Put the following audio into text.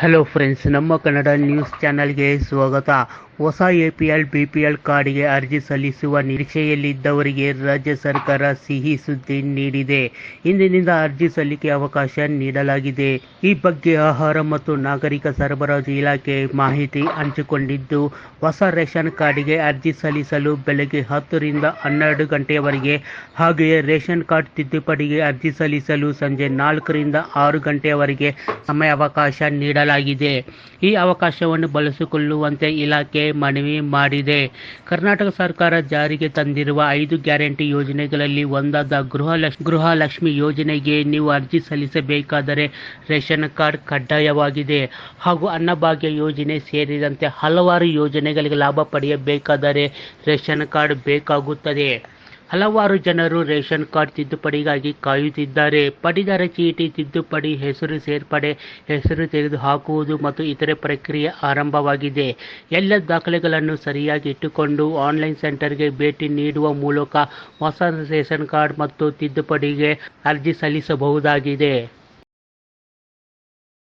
Hello friends ನಮ್ಮ Kannada news ಚಾನಲ್ಗೆ ಸ್ವಾಗತ. ಹೊಸ ಎಪಿಎಲ್ ಬಿಪಿಎಲ್ ಕಾರ್ಡ್ಗೆ ಅರ್ಜಿ ಸಲ್ಲಿಸುವ ನಿರೀಕ್ಷೆಯಲ್ಲಿದ್ದವರಿಗೆ ರಾಜ್ಯ ಸರ್ಕಾರ ಸಿಹಿ ಸುದ್ದಿ ನೀಡಿದೆ. ಇಂದಿನಿಂದ ಅರ್ಜಿ ಸಲ್ಲಿಕೆ ಅವಕಾಶ ನೀಡಲಾಗಿದೆ. ಈ ಬಗ್ಗೆ ಆಹಾರ ಮತ್ತು ನಾಗರಿಕ ಸರಬರಾಜು ಇಲಾಖೆ ಮಾಹಿತಿ ಹಂಚಿಕೊಂಡಿದ್ದು, ಹೊಸ ರೇಷನ್ ಕಾರ್ಡ್ಗೆ ಅರ್ಜಿ ಸಲ್ಲಿಸಲು ಬೆಳಗ್ಗೆ ಹತ್ತರಿಂದ ಹನ್ನೆರಡು ಗಂಟೆಯವರೆಗೆ ಹಾಗೆಯೇ ರೇಷನ್ ಕಾರ್ಡ್ ತಿದ್ದುಪಡಿಗೆ ಅರ್ಜಿ ಸಲ್ಲಿಸಲು ಸಂಜೆ ನಾಲ್ಕರಿಂದ ಆರು ಗಂಟೆಯವರೆಗೆ ಸಮಯಾವಕಾಶ ನೀಡಲಾಗಿದೆ. ಈ ಅವಕಾಶವನ್ನು ಬಳಸಿಕೊಳ್ಳುವಂತೆ ಇಲಾಖೆ ಮನವಿ ಮಾಡಿದೆ. ಕರ್ನಾಟಕ ಸರ್ಕಾರ ಜಾರಿಗೆ ತಂದಿರುವ ಐದು ಗ್ಯಾರಂಟಿ ಯೋಜನೆಗಳಲ್ಲಿ ಒಂದಾದ ಗೃಹಲಕ್ಷ್ಮಿ ಗೃಹಲಕ್ಷ್ಮಿ ಯೋಜನೆಗೆ ನೀವು ಅರ್ಜಿ ಸಲ್ಲಿಸಬೇಕಾದರೆ ರೇಷನ್ ಕಾರ್ಡ್ ಕಡ್ಡಾಯವಾಗಿದೆ. ಹಾಗೂ ಅನ್ನಭಾಗ್ಯ ಯೋಜನೆ ಸೇರಿದಂತೆ ಹಲವಾರು ಯೋಜನೆಗಳಿಗೆ ಲಾಭ ಪಡೆಯಬೇಕಾದರೆ ರೇಷನ್ ಕಾರ್ಡ್ ಬೇಕಾಗುತ್ತದೆ. ಹಲವಾರು ಜನರು ರೇಷನ್ ಕಾರ್ಡ್ ತಿದ್ದುಪಡಿಗಾಗಿ ಕಾಯುತ್ತಿದ್ದಾರೆ. ಪಡಿದರ ಚೀಟಿ ತಿದ್ದುಪಡಿ, ಹೆಸರು ಸೇರ್ಪಡೆ, ಹೆಸರು ತೆಗೆದು ಹಾಕುವುದು ಮತ್ತು ಇತರೆ ಪ್ರಕ್ರಿಯೆ ಆರಂಭವಾಗಿದೆ. ಎಲ್ಲ ದಾಖಲೆಗಳನ್ನು ಸರಿಯಾಗಿ ಇಟ್ಟುಕೊಂಡು ಆನ್ಲೈನ್ ಸೆಂಟರ್ಗೆ ಭೇಟಿ ನೀಡುವ ಮೂಲಕ ಹೊಸ ರೇಷನ್ ಕಾರ್ಡ್ ಮತ್ತು ತಿದ್ದುಪಡಿಗೆ ಅರ್ಜಿ ಸಲ್ಲಿಸಬಹುದಾಗಿದೆ.